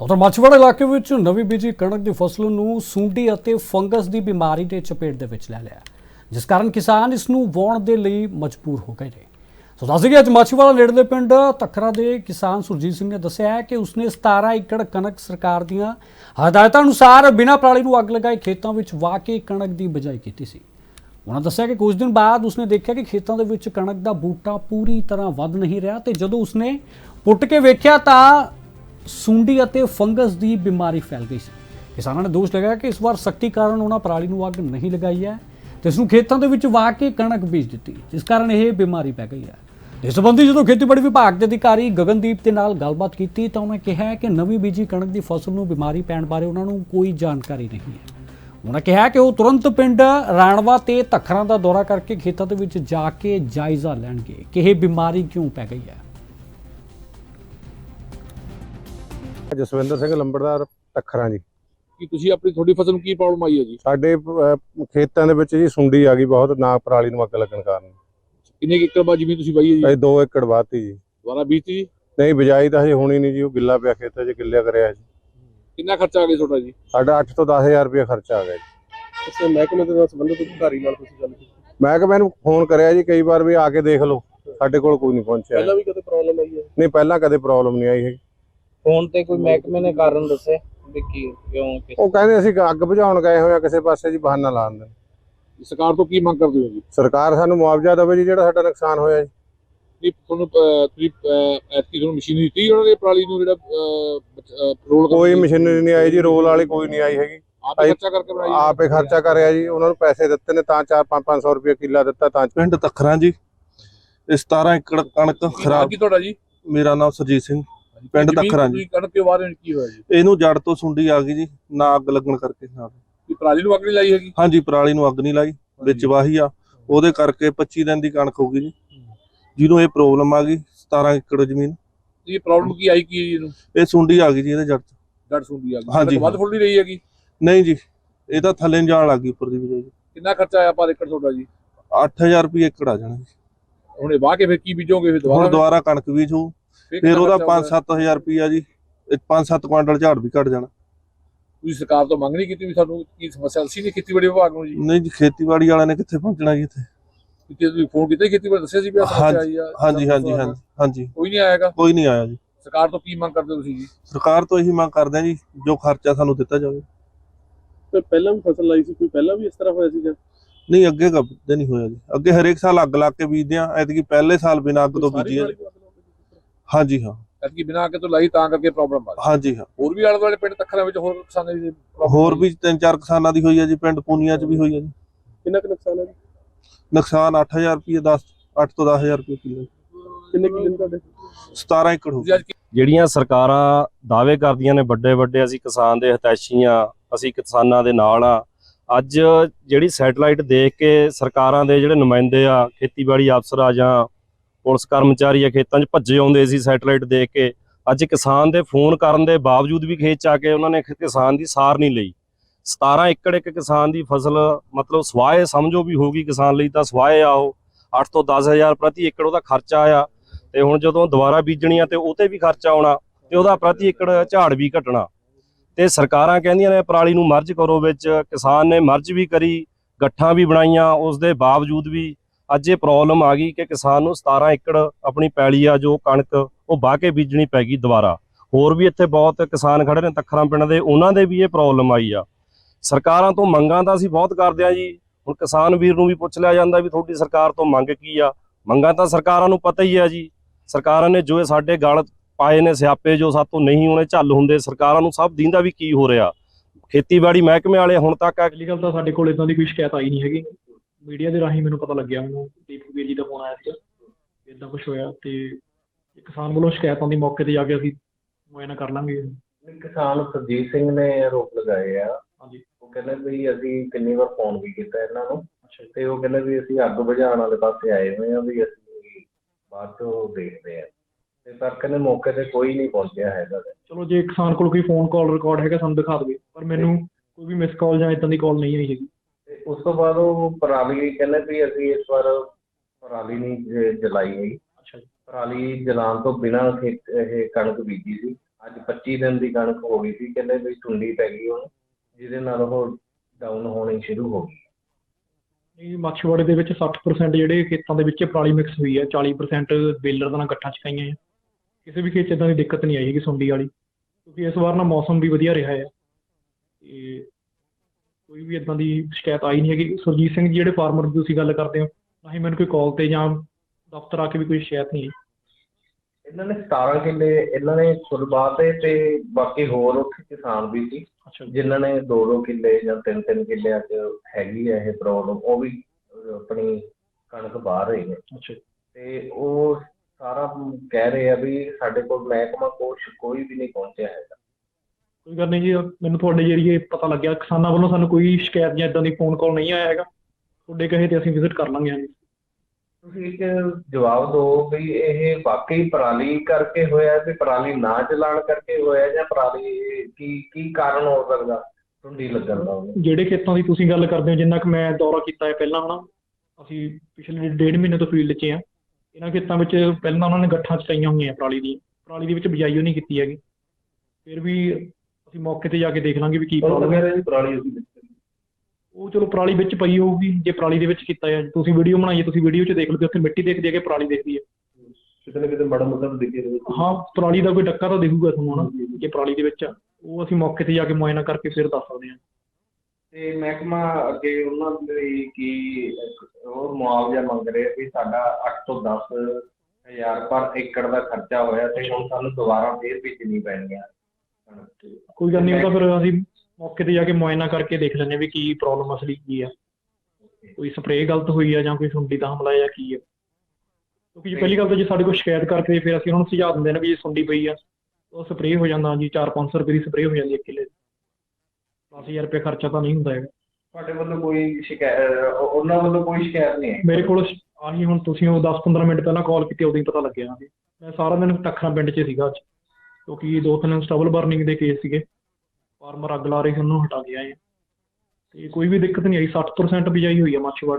ਉਧਰ ਮਾਛੀਵਾੜਾ ਇਲਾਕੇ ਵਿੱਚ ਨਵੀਂ ਬੀਜੀ ਕਣਕ ਦੀ ਫਸਲ ਨੂੰ ਸੁੰਡੀ ਅਤੇ ਫੰਗਸ ਦੀ ਬਿਮਾਰੀ ਦੇ ਚਪੇਟ ਦੇ ਵਿੱਚ ਲੈ ਲਿਆ। ਜਿਸ ਕਾਰਨ ਕਿਸਾਨ ਇਸ ਨੂੰ ਵਾਉਣ ਦੇ ਲਈ ਮਜਬੂਰ ਹੋ ਗਏ ਨੇ। ਸੋ ਦੱਸ ਦਈਏ, ਅੱਜ ਮਾਛੀਵਾੜਾ ਨੇੜਲੇ ਪਿੰਡ ਤਖਰਾ ਦੇ ਕਿਸਾਨ ਸੁਰਜੀਤ ਸਿੰਘ ਨੇ ਦੱਸਿਆ ਹੈ ਕਿ ਉਸਨੇ 17 ਏਕੜ ਕਣਕ ਸਰਕਾਰ ਦੀਆਂ ਹਦਾਇਤਾਂ ਅਨੁਸਾਰ ਬਿਨਾਂ ਪਰਾਲੀ ਨੂੰ ਅੱਗ ਲਗਾਏ ਖੇਤਾਂ ਵਿੱਚ ਵਾਹ ਕੇ ਕਣਕ ਦੀ ਬਜਾਈ ਕੀਤੀ ਸੀ। ਉਹਨਾਂ ਦੱਸਿਆ ਕਿ ਕੁਝ ਦਿਨ ਬਾਅਦ ਉਸਨੇ ਦੇਖਿਆ ਕਿ ਖੇਤਾਂ ਦੇ ਵਿੱਚ ਕਣਕ ਦਾ ਬੂਟਾ ਪੂਰੀ ਤਰ੍ਹਾਂ ਵੱਧ ਨਹੀਂ ਰਿਹਾ ਤੇ ਜਦੋਂ ਉਸਨੇ ਪੁੱਟ ਕੇ ਵੇਖਿਆ ਤਾਂ ਸੁੰਡੀ ਅਤੇ ਫੰਗਸ ਦੀ ਬਿਮਾਰੀ ਫੈਲ ਗਈ ਸੀ। ਕਿਸਾਨਾਂ ਨੇ ਦੋਸ਼ ਲਗਾਇਆ ਕਿ ਇਸ ਵਾਰ ਸਖਤੀ ਕਾਰਨ ਉਹਨਾਂ ਪਰਾਲੀ ਨੂੰ ਅੱਗ ਨਹੀਂ ਲਗਾਈ ਹੈ ਤੇ ਇਸ ਨੂੰ ਖੇਤਾਂ ਦੇ ਵਿੱਚ ਵਾਹ ਕੇ ਕਣਕ ਬੀਜ ਦਿੱਤੀ, ਜਿਸ ਕਾਰਨ ਇਹ ਬਿਮਾਰੀ ਪੈ ਗਈ ਹੈ। ਇਸ ਸੰਬੰਧੀ ਜਦੋਂ ਖੇਤੀਬਾੜੀ ਵਿਭਾਗ ਦੇ ਅਧਿਕਾਰੀ ਗਗਨਦੀਪ ਦੇ ਨਾਲ ਗੱਲਬਾਤ ਕੀਤੀ ਤਾਂ ਉਹਨੇ ਕਿਹਾ ਕਿ ਨਵੀਂ ਬੀਜੀ ਕਣਕ ਦੀ ਫਸਲ ਨੂੰ ਬਿਮਾਰੀ ਪੈਣ ਬਾਰੇ ਉਹਨਾਂ ਨੂੰ ਕੋਈ ਜਾਣਕਾਰੀ ਨਹੀਂ ਹੈ। ਉਹਨਾਂ ਕਿਹਾ ਕਿ ਉਹ ਤੁਰੰਤ ਪਿੰਡ ਰਾਣਵਾ ਤੇ ਤਖਰਾਂ ਦਾ ਦੌਰਾ ਕਰਕੇ ਖੇਤਾਂ ਦੇ ਵਿੱਚ ਜਾ ਕੇ ਜਾਇਜ਼ਾ ਲੈਣਗੇ ਕਿ ਇਹ ਬਿਮਾਰੀ ਕਿਉਂ ਪੈ ਗਈ ਹੈ। ਜਸਵਿੰਦਰ ਸਿੰਘ ਲੰਬੜਦਾਰ ਟੱਖਰਾਂ ਜੀ। ਕਿ ਤੁਸੀਂ ਆਪਣੀ ਤੁਹਾਡੀ ਫਸਲ ਨੂੰ ਕੀ ਪ੍ਰੋਬਲਮ ਆਈ ਹੈ ਜੀ? ਸਾਡੇ ਅਹ, ਖੇਤਾਂ ਦੇ ਵਿੱਚ ਜੀ ਸੁੰਡੀ ਆ ਗਈ ਬਹੁਤ ਨਾ ਪਰਾਲੀ ਨੂੰ ਅੱਗ ਲੱਗਣ ਕਾਰਨ। ਕਿੰਨੇ ਕੁ ਏਕੜ ਬਾਅਦ ਜ਼ਮੀਨ ਤੁਸੀਂ ਵਾਈ ਹੈ ਜੀ? ਅਸੀਂ 2 ਏਕੜ ਵਾਤੀ ਜੀ। ਦੁਬਾਰਾ ਬੀਜਤੀ ਜੀ? ਨਹੀਂ ਬਿਜਾਈ ਤਾਂ ਹਜੇ ਹੋਣੀ ਨਹੀਂ ਜੀ ਉਹ ਗਿੱਲਾ ਪਿਆ ਖੇਤਾਂ 'ਚ ਗਿੱਲਿਆ ਕਰਿਆ ਜੀ। ਕਿੰਨਾ ਖਰਚਾ ਆ ਗਿਆ ਤੁਹਾਡਾ ਜੀ? ਸਾਡਾ 8 ਤੋਂ 10000 ਰੁਪਏ ਖਰਚਾ ਆ ਗਿਆ ਜੀ। ਇਸੇ ਮਹਿਕਮੇ ਦੇ ਨਾਲ ਸੰਬੰਧਿਤ ਅਧਿਕਾਰੀ ਨਾਲ ਤੁਸੀਂ ਗੱਲ ਕੀਤੀ? ਮੈਂ ਕਿ ਮੈਨੂੰ ਫੋਨ ਕਰਿਆ ਜੀ ਕਈ ਵਾਰ ਵੀ ਆ ਕੇ ਦੇਖ ਲਓ। ਸਾਡੇ ਕੋਲ ਕੋਈ ਨਹੀਂ ਪਹੁੰਚਿਆ। ਵੀ ਕਦੇ ਪ੍ਰੋਬਲਮ ਆਈ ਹੈ? ਨਹੀਂ ਪਹਿਲਾਂ ਕਦੇ ਪ੍ਰੋਬਲਮ ਨਹੀਂ ਆਈ ਹੈਗੀ। ਫੋਨ ਤੇ ਕੋਈ ਮਹਿਕਮੇ ਨੇ ਕਾਰਨ ਦੱਸੇ ਵੀ ਕੀ ਕਿਉਂ ਉਹ ਕਹਿੰਦੇ ਅਸੀਂ ਅੱਗ ਬੁਝਾਉਣ ਗਏ ਹੋਏ ਆ ਕਿਸੇ ਪਾਸੇ ਜੀ ਬਹਾਨਾ ਲਾਉਣ ਦੇ। ਸਰਕਾਰ ਤੋਂ ਕੀ ਮੰਗ ਕਰਦੇ ਹੋ ਜੀ? ਸਰਕਾਰ ਸਾਨੂੰ ਮੁਆਵਜ਼ਾ ਦੇਵੇ ਜੀ ਜਿਹੜਾ ਸਾਡਾ ਨੁਕਸਾਨ ਹੋਇਆ ਜੀ। ਕੀ ਤੁਹਾਨੂੰ ਤੁਸੀਂ ਐਤਕੀ ਤੁਹਾਨੂੰ ਮਸ਼ੀਨ ਦਿੱਤੀ ਉਹਨਾਂ ਨੇ ਪਰਾਲੀ ਨੂੰ ਜਿਹੜਾ ਰੋਲ ਕੋਈ ਮਸ਼ੀਨਰੀ ਨਹੀਂ ਆਈ ਜੀ ਰੋਲ ਵਾਲੀ ਕੋਈ ਨਹੀਂ ਆਈ ਹੈਗੀ। ਆਪੇ ਖਰਚਾ ਕਰਕੇ ਬਣਾਈ? ਆਪੇ ਖਰਚਾ ਕਰਿਆ ਜੀ ਉਹਨਾਂ ਨੂੰ ਪੈਸੇ ਦਿੱਤੇ ਨੇ ਤਾਂ 4-500 ਰੁਪਏ ਕਿੱਲਾ ਦਿੱਤਾ ਤਾਂ ਪਿੰਡ ਤਖਰਾਂ ਜੀ ਇਹ 17 ਏਕੜ ਕਣਕ ਖਰਾਬ ਕੀ ਤੁਹਾਡਾ ਜੀ? ਮੇਰਾ ਨਾਮ ਸਰਜੀਤ ਸਿੰਘ। ਪਿੰਡ ਤੱਖਰਾਂ ਜੀ। ਕਣਕ ਦੇ ਬਾਰੇ ਕੀ ਹੋਇਆ ਜੀ? ਇਹਨੂੰ ਜੜ ਤੋਂ ਸੁੰਡੀ ਆ ਗਈ ਜੀ ਨਾ ਅੱਗ ਲੱਗਣ ਕਰਕੇ ਨਾਲ। ਕੀ ਪਰਾਲੀ ਨੂੰ ਅੱਗ ਨਹੀਂ ਲਾਈ ਹੈਗੀ? ਹਾਂਜੀ ਪਰਾਲੀ ਨੂੰ ਅੱਗ ਨਹੀਂ ਲਾਈ ਵਿੱਚ ਵਾਹੀ ਆ। ਉਹਦੇ ਕਰਕੇ 25 ਦਿਨ ਦੀ ਕਣਕ ਹੋ ਗਈ ਜੀ। ਜਿਹਨੂੰ ਇਹ ਪ੍ਰੋਬਲਮ ਆ ਗਈ 17 ਏਕੜ ਜ਼ਮੀਨ। ਇਹ ਪ੍ਰੋਬਲਮ ਕੀ ਆਈ ਕੀ ਇਹਨੂੰ? ਇਹ ਸੁੰਡੀ ਆ ਗਈ ਜੀ ਇਹਦੇ ਜੜ 'ਚ। ਡੜ ਸੁਣਦੀ ਆ ਗਈ। ਹਾਂਜੀ। ਵੱਧ ਫੁੱਲ ਨਹੀਂ ਰਹੀ ਹੈਗੀ? ਨਹੀਂ ਜੀ ਇਹ ਤਾਂ ਥੱਲੇ ਜਾਣ ਲੱਗ ਗਈ ਉੱਪਰ ਦੀ ਵਜ੍ਹਾ ਜੀ। ਕਿੰਨਾ ਖਰਚਾ ਆਇਆ ਪਰ ਏਕੜ ਤੁਹਾਡਾ ਜੀ? 8000 ਰੁਪਏ ਏਕੜ ਆ ਜਾਣਾ ਜੀ। ਹੁਣ ਇਹ ਵਾਹ ਕੇ ਫਿਰ ਕੀ ਬੀਜੋਗੇ ਫਿਰ ਹੁਣ ਦੁਬਾਰਾ ਦੁਬਾਰਾ ਕਣਕ ਬੀਜ। ਫਿਰ ਉਹਦਾ ਖਰਚਾ ਹੋਊਗਾ? 5-7000 ਰੁਪਿਆ ਜੀ 5-7 ਕੁਆਂਟਲ ਝਾੜ ਵੀ ਘਟ ਜਾਣਾ। ਤੁਸੀਂ ਸਰਕਾਰ ਤੋਂ ਮੰਗ ਨਹੀਂ ਕੀਤੀ ਵੀ ਸਾਨੂੰ ਕੀ ਸਮੱਸਿਆ? ਸੀ ਨਹੀਂ ਖੇਤੀਬਾੜੀ ਵਿਭਾਗ ਨੂੰ ਜੀ। ਨਹੀਂ ਜੀ ਖੇਤੀਬਾੜੀ ਵਾਲਿਆਂ ਨੇ ਕਿੱਥੇ ਪਹੁੰਚਣਾ ਜੀ ਇੱਥੇ? ਕਿਤੇ ਤੁਸੀਂ ਫੋਨ ਕੀਤਾ ਸੀ ਖੇਤੀਬਾੜੀ ਦੱਸਿਆ ਸੀ ਵੀ ਆਹ ਸਮੱਸਿਆ ਆਈ ਆ ਹਾਂਜੀ ਹਾਂਜੀ ਹਾਂਜੀ ਹਾਂਜੀ। ਕੋਈ ਨਹੀਂ ਆਏਗਾ ਕੋਈ ਨਹੀਂ ਆਇਆ ਜੀ। ਸਰਕਾਰ ਤੋਂ ਕੀ ਮੰਗ ਕਰਦੇ ਤੁਸੀਂ ਜੀ? ਸਰਕਾਰ ਤੋਂ ਇਹੀ ਮੰਗ ਕਰਦੇ ਆ ਜੀ ਜੋ ਖਰਚਾ ਸਾਨੂੰ ਦਿੱਤਾ ਜਾਵੇ। ਤੇ ਪਹਿਲਾਂ ਵੀ ਫਸਲ ਲਾਈ ਸੀ ਕੋਈ ਪਹਿਲਾਂ ਵੀ ਇਸ ਤਰ੍ਹਾਂ ਹੋਇਆ ਸੀਗਾ? ਨਹੀਂ ਅੱਗੇ ਕਦੇ ਨਹੀਂ ਹੋਇਆ ਜੀ। ਅੱਗੇ ਹਰੇਕ ਸਾਲ ਅੱਗ ਲਾ ਕੇ ਬੀਜਦੇ ਆ ਐਤਕੀ ਪਹਿਲੇ ਸਾਲ ਬਿਨਾਂ ਅੱਗ ਤੋਂ ਬੀਜੀ ਆ ਹਾਂਜੀ ਹਾਂ। ਕਿ ਬਿਨਾਂ ਅੱਗੇ ਤੋਂ ਲਾਈ ਤਾਂ ਕਰਕੇ ਪ੍ਰੋਬਲਮ ਆ ਗਈ। ਹਾਂਜੀ ਹਾਂ। ਹੋਰ ਵੀ ਆਲੇ ਦੁਆਲੇ ਪਿੰਡ ਤੱਖਰਾਂ ਵਿੱਚ ਹੋਰ ਕਿਸਾਨਾਂ ਦੀ problem ਹੋਰ। ਵੀ ਤਿੰਨ ਚਾਰ ਕਿਸਾਨਾਂ ਦੀ ਹੋਈ ਆ ਜੀ ਪਿੰਡ ਪੂਨੀਆਂ 'ਚ ਵੀ ਹੋਈ ਆ ਜੀ। ਕਿੰਨਾ ਕੁ ਨੁਕਸਾਨ ਹੈ ਜੀ? ਨੁਕਸਾਨ 8000 ਰੁਪਏ 10 8 ਤੋਂ 10000 ਰੁਪਏ ਕਿਲੋ। ਕਿੰਨੇ ਕਿੱਲੇ ਤੁਹਾਡੇ? 17 ਏਕੜ ਹੋ ਤੁਸੀਂ ਅੱਜ ਜਿਹੜੀਆਂ ਸਰਕਾਰਾਂ ਦਾਅਵੇ ਕਰਦੀਆਂ ਨੇ ਵੱਡੇ ਵੱਡੇ ਅਸੀਂ ਕਿਸਾਨ ਦੇ ਹਿਤੈਸ਼ੀ ਆ ਅਸੀਂ ਕਿਸਾਨਾਂ ਦੇ ਨਾਲ ਆ। ਅੱਜ ਜਿਹੜੀ ਸੈਟਲਾਈਟ ਦੇਖ ਕੇ ਸਰਕਾਰਾਂ ਦੇ ਜਿਹੜੇ ਨੁਮਾਇੰਦੇ ਆ ਖੇਤੀਬਾੜੀ ਅਫਸਰ ਆ ਜਾਂ ਪੁਲਿਸ ਕਰਮਚਾਰੀ ਆ ਖੇਤਾਂ 'ਚ ਭੱਜੇ ਆਉਂਦੇ ਸੀ ਸੈਟਲਾਈਟ ਦੇਖ ਕੇ। ਅੱਜ ਕਿਸਾਨ ਦੇ ਫੋਨ ਕਰਨ ਦੇ ਬਾਵਜੂਦ ਵੀ ਖੇਤ 'ਚ ਆ ਕੇ ਉਹਨਾਂ ਨੇ ਕਿਸਾਨ ਦੀ ਸਾਰ ਨਹੀਂ ਲਈ। 17 ਏਕੜ ਇੱਕ ਕਿਸਾਨ ਦੀ ਫਸਲ, ਮਤਲਬ ਸਵਾਏ ਸਮਝੋ ਵੀ ਹੋਗੀ ਕਿਸਾਨ ਲਈ ਤਾਂ ਸਵਾਏ ਆ ਉਹ। 8 ਤੋਂ 10000 ਪ੍ਰਤੀ ਏਕੜ ਉਹਦਾ ਖਰਚਾ ਆਇਆ ਤੇ ਹੁਣ ਜਦੋਂ ਦੁਬਾਰਾ ਬੀਜਣੀ ਆ ਤੇ ਉਹ ਤੇ ਵੀ ਖਰਚਾ ਆਉਣਾ ਤੇ ਉਹਦਾ ਪ੍ਰਤੀ ਏਕੜ ਝਾੜ ਵੀ ਘਟਣਾ। ਤੇ ਸਰਕਾਰਾਂ ਕਹਿੰਦੀਆਂ ਨੇ ਪਰਾਲੀ ਨੂੰ ਮਰਜ ਕਰੋ ਵਿੱਚ, ਕਿਸਾਨ ਨੇ ਮਰਜ ਵੀ ਕਰੀ, ਗੱਠਾਂ ਵੀ ਬਣਾਈਆਂ ਉਸ ਦੇ ਬਾਵਜੂਦ ਵੀ ਅੱਜ ਇਹ ਪ੍ਰੋਬਲਮ ਆ ਗਈ ਕਿ ਕਿਸਾਨ ਨੂੰ 17 ਏਕੜ ਆਪਣੀ ਪੈਲੀ ਆ, ਜੋ ਕਣਕ ਉਹ ਵਾਹ ਕੇ ਬੀਜਣੀ ਪੈ ਗਈ ਦੁਬਾਰਾ। ਹੋਰ ਵੀ ਇੱਥੇ ਬਹੁਤ ਕਿਸਾਨ ਖੜੇ ਨੇ ਤੱਖਰਾਂ ਪਿੰਡ ਦੇ, ਉਹਨਾਂ ਦੇ ਵੀ ਇਹ ਪ੍ਰੋਬਲਮ ਆਈ ਆ। ਸਰਕਾਰਾਂ ਤੋਂ ਮੰਗਾਂ ਤਾਂ ਅਸੀਂ ਬਹੁਤ ਕਰਦੇ ਆ ਜੀ। ਹੁਣ ਕਿਸਾਨ ਵੀਰ ਨੂੰ ਵੀ ਪੁੱਛ ਲਿਆ ਜਾਂਦਾ ਵੀ ਤੁਹਾਡੀ ਸਰਕਾਰ ਤੋਂ ਮੰਗ ਕੀ ਆ? ਮੰਗਾਂ ਤਾਂ ਸਰਕਾਰਾਂ ਨੂੰ ਪਤਾ ਹੀ ਆ ਜੀ। ਸਰਕਾਰਾਂ ਨੇ ਜੋ ਸਾਡੇ ਗਲ ਪਾਏ ਨੇ ਸਿਆਪੇ, ਜੋ ਸਾਤੋਂ ਨਹੀਂ ਹੋਣੇ ਝੱਲ ਹੁੰਦੇ, ਸਰਕਾਰਾਂ ਨੂੰ ਸਭ ਦੀਂਦਾ ਵੀ ਕੀ ਹੋ ਰਿਹਾ। ਖੇਤੀਬਾੜੀ ਮਹਿਕਮੇ ਵਾਲੇ ਹੁਣ ਤੱਕ ਅਗਲੀ ਗੱਲ ਤਾਂ ਸਾਡੇ ਕੋਲ ਇਦਾਂ ਦੀ ਕੋਈ ਸ਼ਿਕਾਇਤ ਆਈ ਨਹੀਂ ਹੈਗੀ। ਮੀਡੀਆ ਦੇ ਰਾਹੀਂ ਮੈਨੂੰ ਪਤਾ ਲੱਗਿਆ ਮੈਨੂੰ ਦੀਪਕ ਵੀਰ ਜੀ ਦਾ ਫੋਨ ਆਇਆ ਸੀ ਇਦਾਂ ਕੁਝ ਹੋਇਆ ਤੇ ਇੱਕ ਕਿਸਾਨ ਵੱਲੋਂ ਸ਼ਿਕਾਇਤ ਆਉਂਦੀ ਮੌਕੇ ਤੇ ਜਾ ਕੇ ਅਸੀਂ ਮੁਆਇਨਾ ਕਰ ਲਾਂਗੇ। ਕਿਸਾਨ ਸਰਜੀਤ ਸਿੰਘ ਨੇ ਆਰੋਪ ਲਗਾਏ ਆ। ਹਾਂਜੀ। ਉਹ ਕਹਿੰਦੇ ਵੀ ਅਸੀਂ ਕਿੰਨੀ ਵਾਰ ਫੋਨ ਵੀ ਕੀਤਾ ਇਹਨਾਂ ਨੂੰ ਤੇ ਉਹ ਕਹਿੰਦੇ ਵੀ ਅਸੀਂ ਅੱਗ ਬੁਝਾਉਣ ਵਾਲੇ ਪਾਸੇ ਆਏ ਹੋਏ ਆ ਵੀ ਅਸੀਂ ਬਾਅਦ ਚੋਂ ਦੇਖਦੇ ਆ। ਤੇ ਪਰ ਕਹਿੰਦੇ ਮੌਕੇ ਤੇ ਕੋਈ ਨਹੀਂ ਪਹੁੰਚਿਆ ਹੈਗਾ। ਚਲੋ ਜੇ ਕਿਸਾਨ ਕੋਲ ਕੋਈ ਫੋਨ ਕਾਲ ਰਿਕਾਰਡ ਹੈਗਾ ਸਾਨੂੰ ਦਿਖਾ ਦੇਵੇ। ਪਰ ਮੈਨੂੰ ਕੋਈ ਵੀ ਮਿਸ ਕਾਲ ਜਾਂ ਇਦਾਂ ਦੀ ਕਾਲ ਨਹੀਂ ਆਈ ਹੈਗੀ। ਤੇ ਉਸ ਤੋਂ ਬਾਅਦ ਉਹ ਪਰਾਲੀ ਕਹਿੰਦੇ ਵੀ ਅਸੀਂ ਇਸ ਵਾਰ ਪਰਾਲੀ ਨਹੀਂ ਜਲਾਈ ਹੈਗੀ। ਅੱਛਾ ਜੀ। ਪਰਾਲੀ ਜਲਾਉਣ ਤੋਂ ਬਿਨਾਂ ਇਹ ਕਣਕ ਬੀਜੀ ਸੀ। ਅੱਜ 25 ਦਿਨ ਦੀ ਕਣਕ ਹੋ ਗਈ ਸੀ ਕਹਿੰਦੇ ਵੀ ਟੁੰਡੀ ਪੈ ਗਈ ਹੁਣ ਜਿਹਦੇ ਨਾਲ ਉਹ ਡਾਊਨ ਹੋਣੀ ਸ਼ੁਰੂ ਹੋ ਗਈ। ਇਹ ਮਾਛੀਵਾੜੇ ਦੇ ਵਿੱਚ 60% ਜਿਹੜੇ ਖੇਤਾਂ ਦੇ ਵਿੱਚ ਪਰਾਲੀ ਮਿਕਸ ਹੋਈ ਹੈ 40% ਬੇਲਰ ਦਾ ਨਾਲ ਗੱਠਾਂ ਚਕਾਈਆਂ ਹੈ। ਕਿਸੇ ਵੀ ਖੇਤ 'ਚ ਇਦਾਂ ਦੀ ਦਿੱਕਤ ਨਹੀਂ ਆਈ ਹੈਗੀ ਸੁੰਡੀ ਵਾਲੀ ਕਿਉਂਕਿ ਇਸ ਵਾਰ ਨਾ ਮੌਸਮ ਵੀ ਵਧੀਆ ਰਿਹਾ ਹੈ। ਤੇ ਕੋਈ ਵੀ ਇਦਾਂ ਦੀ ਸ਼ਿਕਾਇਤ ਆਈ ਨਹੀਂ ਹੈਗੀ। ਸੁਰਜੀਤ ਸਿੰਘ ਜੀ ਜਿਹੜੇ ਫਾਰਮਰ ਦੀ ਤੁਸੀਂ ਗੱਲ ਕਰਦੇ ਹੋ ਨਾ ਹੀ ਮੈਨੂੰ ਕੋਈ ਕਾਲ ਤੇ ਜਾਂ ਦਫ਼ਤਰ ਆ ਕੇ ਵੀ ਕੋਈ ਸ਼ਿਕਾਇਤ ਨਹੀਂ ਆਈ। ਇਹਨਾਂ ਨੇ 17 ਕਿੱਲੇ ਇਹਨਾਂ ਨੇ ਖੁਦ ਤੇ ਤੇ ਬਾਕੀ ਹੋਰ ਉੱਥੇ ਕਿਸਾਨ ਵੀ ਸੀ ਜਿਨ੍ਹਾਂ ਨੇ 2-2 ਕਿੱਲੇ ਜਾਂ 3-3 ਕਿੱਲਿਆਂ 'ਚ ਹੈਗੀ ਹੈ ਇਹ ਪ੍ਰੋਬਲਮ ਉਹ ਵੀ ਆਪਣੀ ਕਣਕ ਬਾਹਰ ਰਹੀ ਜੀ। ਤੇ ਉਹ ਸਾਰਾ ਕਹਿ ਰਹੇ ਆ ਵੀ ਸਾਡੇ ਕੋਲ ਮਹਿਕਮਾ ਕੁਛ ਕੋਈ ਵੀ ਨਹੀਂ ਪਹੁੰਚਿਆ ਹੈਗਾ। ਨਹੀਂ ਜੀ ਮੈਨੂੰ ਤੁਹਾਡੇ ਜਰੀਏ ਪਤਾ ਲੱਗਿਆ ਕਿਸਾਨਾਂ ਵੱਲੋਂ ਸਾਨੂੰ ਕੋਈ ਸ਼ਿਕਾਇਤ ਜਾਂ ਇਦਾਂ ਦੀ ਫੋਨ ਕਾਲ ਨਹੀਂ ਆਇਆ ਹੈਗਾ। ਤੁਹਾਡੇ ਕਹੇ ਤੇ ਅਸੀਂ ਵਿਜ਼ਿਟ ਕਰ ਲਾਂਗੇ ਹਾਂਜੀ। ਤੁਸੀਂ ਇੱਕ ਜਵਾਬ ਦਿਓ ਵੀ ਇਹ ਵਾਕਈ ਪਰਾਲੀ ਕਰਕੇ ਹੋਇਆ ਵੀ ਪਰਾਲੀ ਨਾ ਚਲਾਣ ਕਰਕੇ ਹੋਇਆ ਜਾਂ ਪਰਾਲੀ ਕੀ ਕੀ ਕਾਰਨ ਹੋ ਸਕਦਾ? ਟੁੰਡੀ ਲੱਗਣ ਦਾ ਜਿਹੜੇ ਖੇਤਾਂ ਦੀ ਤੁਸੀਂ ਗੱਲ ਕਰਦੇ ਹੋ ਜਿੰਨਾ ਕਿ ਮੈਂ ਦੌਰਾ ਕੀਤਾ ਹੈ ਪਹਿਲਾਂ ਹਨਾ ਅਸੀਂ ਪਿਛਲੇ ਡੇਢ ਮਹੀਨੇ ਤੋਂ ਫੀਲਡ 'ਚ ਆ ਇਹਨਾਂ ਖੇਤਾਂ ਵਿੱਚ ਪਹਿਲਾਂ ਉਹਨਾਂ ਨੇ ਗੱਠਾਂ ਚਟਾਈਆਂ ਹੋਈਆਂ ਪਰਾਲੀ ਦੀ ਪਰਾਲੀ ਦੇ ਵਿੱਚ ਬਿਜਾਈ ਉਹ ਨਹੀਂ ਕੀਤੀ ਹੈਗੀ। ਫਿਰ ਵੀ ਅਸੀਂ ਮੌਕੇ ਤੇ ਜਾ ਕੇ ਦੇਖ ਲਾਂਗੇ ਵੀ ਕੀ ਪ੍ਰੋਬਲਮ ਹੈ। ਜੀ ਪਰਾਲੀ ਅਸੀਂ ਉਹ ਚਲੋ ਪਰਾਲੀ ਵਿੱਚ ਪਈ ਹੋਊਗੀ ਜੇ ਪਰਾਲੀ ਦੇ ਵਿੱਚ ਕੀਤਾ ਹੈ ਤੁਸੀਂ ਵੀਡੀਓ ਬਣਾਈ ਹੈ ਤੁਸੀਂ ਵੀਡੀਓ 'ਚ ਦੇਖ ਲਓ ਕਿ ਉੱਥੇ ਮਿੱਟੀ ਦਿਖਦੀ ਹੈ ਕਿ ਪਰਾਲੀ ਦਿਖਦੀ ਹੈ। ਕਿਤੇ ਨਾ ਕਿਤੇ ਮੜਾ ਮੋਟਾ ਦਿਖੇ ਹਾਂ ਪਰਾਲੀ ਦਾ ਕੋਈ ਡੱਕਾ ਤਾਂ ਦਿਖੂਗਾ ਤੁਹਾਨੂੰ ਹਨਾ ਜੇ ਪਰਾਲੀ ਦੇ ਵਿੱਚ ਆ। ਉਹ ਅਸੀਂ ਮੌਕੇ ਤੇ ਜਾ ਕੇ ਮੁਆਇਨਾ ਕਰਕੇ ਫਿਰ ਦੱਸ ਸਕਦੇ ਹਾਂ। ਤੇ ਮਹਿਕਮਾ ਅੱਗੇ ਉਹਨਾਂ ਲਈ ਕੀ ਉਹ ਮੁਆਵਜ਼ਾ ਮੰਗ ਰਹੇ ਆ ਵੀ ਸਾਡਾ 8 ਤੋਂ 10 ਹਜ਼ਾਰ ਪਰ ਏਕੜ ਦਾ ਖਰਚਾ ਹੋਇਆ ਤੇ ਹੁਣ ਸਾਨੂੰ ਦੁਬਾਰਾ ਫੇਰ ਭੇਜਣੀ ਪੈਣੀ ਆ। ਕੋਈ ਗੱਲ ਨਹੀਂ ਉਹ ਤਾਂ ਫਿਰ ਅਸੀਂ ਮੌਕੇ ਤੇ ਜਾ ਕੇ ਮੁਆਇਨਾ ਕਰਕੇ ਦੇਖ ਲੈਂਦੇ ਵੀ ਕੀ ਪ੍ਰੋਬਲਮ ਅਸਲੀ ਕੀ ਆ। ਕੋਈ ਸਪਰੇਅ ਗਲਤ ਹੋਈ ਆ ਜਾਂ ਕੋਈ ਸੁੰਡੀ ਦਾ ਹਮਲਾ ਜਾਂ ਕੀ ਆ। ਕਿਉਂਕਿ ਜੀ ਪਹਿਲੀ ਗੱਲ ਤਾਂ ਜੇ ਸਾਡੇ ਕੋਲ ਸ਼ਿਕਾਇਤ ਕਰਕੇ ਫਿਰ ਅਸੀਂ ਉਹਨਾਂ ਨੂੰ ਸੁਝਾਅ ਦਿੰਦੇ ਨੇ ਵੀ ਜੇ ਸੁੰਡੀ ਪਈ ਆ ਉਹ ਸਪਰੇਅ ਹੋ ਜਾਂਦਾ ਜੀ 4-500 ਰੁਪਏ ਦੀ ਸਪਰੇਅ ਹੋ ਜਾਂਦੀ ਹੈ ਕਿੱਲੇ ਦੀ। 10000 ਰੁਪਏ ਖਰਚਾ ਤਾਂ ਨਹੀਂ ਹੁੰਦਾ ਹੈਗਾ। ਤੁਹਾਡੇ ਵੱਲੋਂ ਕੋਈ ਸ਼ਿਕਾਇਤ ਉਹਨਾਂ ਵੱਲੋਂ ਕੋਈ ਸ਼ਿਕਾਇਤ ਨਹੀਂ ਹੈ? ਮੇਰੇ ਕੋਲ ਆਹੀ ਹੁਣ ਤੁਸੀਂ ਉਹ 10-15 ਮਿੰਟ ਪਹਿਲਾਂ ਕਾਲ ਕੀਤੀ ਉਦੋਂ ਹੀ ਪਤਾ ਲੱਗਿਆ। ਮੈਂ ਸਾਰਾ ਦਿਨ ਟੱਖਰਾਂ ਪਿੰਡ 'ਚ ਸੀਗਾ ਅੱਜ। ਕਿਉਂਕਿ ਦੋ ਤਿੰਨ ਸਟਬਲ ਬਰਨਿੰਗ ਦੇ ਕੇਸ ਸੀਗੇ ਫਾਰਮਰ ਅੱਗ ਲਾ ਰਹੇ ਸੀ, ਉਹਨੂੰ ਹਟਾ ਕੇ ਆਏ ਆ। ਤੇ ਕੋਈ ਵੀ ਦਿੱਕਤ ਨਹੀਂ ਆਈ 60% ਬਿਜਾਈ ਹੋਈ ਹੈ ਮਾਛੀਵਾੜ 'ਚ